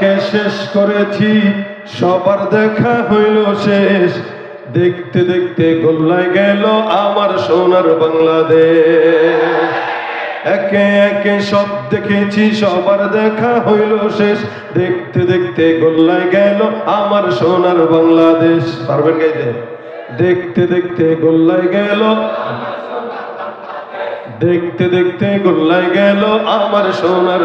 একে শেষ করেছি। সবার দেখা হইল শেষ। দেখতে দেখতে গোল্লায় গেল আমার সোনার বাংলাদেশ। একে একে সব দেখেছি, সবার দেখা হইল শেষ। দেখতে দেখতে গোল্লায় গেল আমার সোনার বাংলাদেশ। পারবেন গাইতে? দেখতে দেখতে গোল্লায় গেল। দেখতে দেখতে গোল্লায় গেল আমার সোনার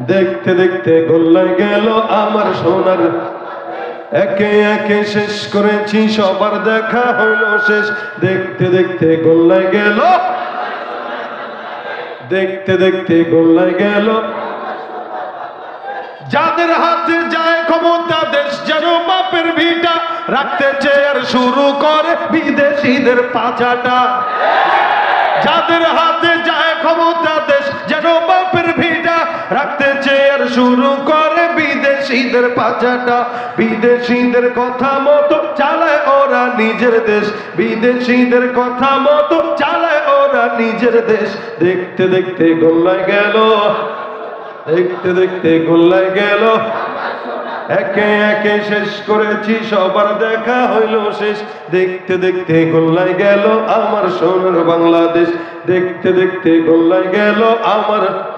দেখতে দেখতে গোল্লায় গেল আমার সোনার। একে একে শেষ করেছি, সবার দেখা হইল শেষ। দেখতে দেখতে গোল্লায় গেল। দেখতে দেখতে গোল্লায় গেল। যাদের হাতে যায় ক্ষমতা, দেশ যেন বাপের ভিটা। রাখতে চেয়ার শুরু করে বিদেশিদের পাচাটা। যাদের হাতে চেয়ার শুরু করে বিদেশিদের পাচাটা। বিদেশিদের কথা মতো চালায় ওরা নিজের দেশ। বিদেশিদের কথা মতো চালায় ওরা নিজের দেশ। দেখতে দেখতে গোল্লায় গেল। দেখতে দেখতে গোল্লায় গেল। একে একে শেষ করেছি, সবার দেখা হইল শেষ। দেখতে দেখতে গোল্লায় গেল আমার সোনার বাংলাদেশ। দেখতে দেখতে গোল্লায় গেল আমার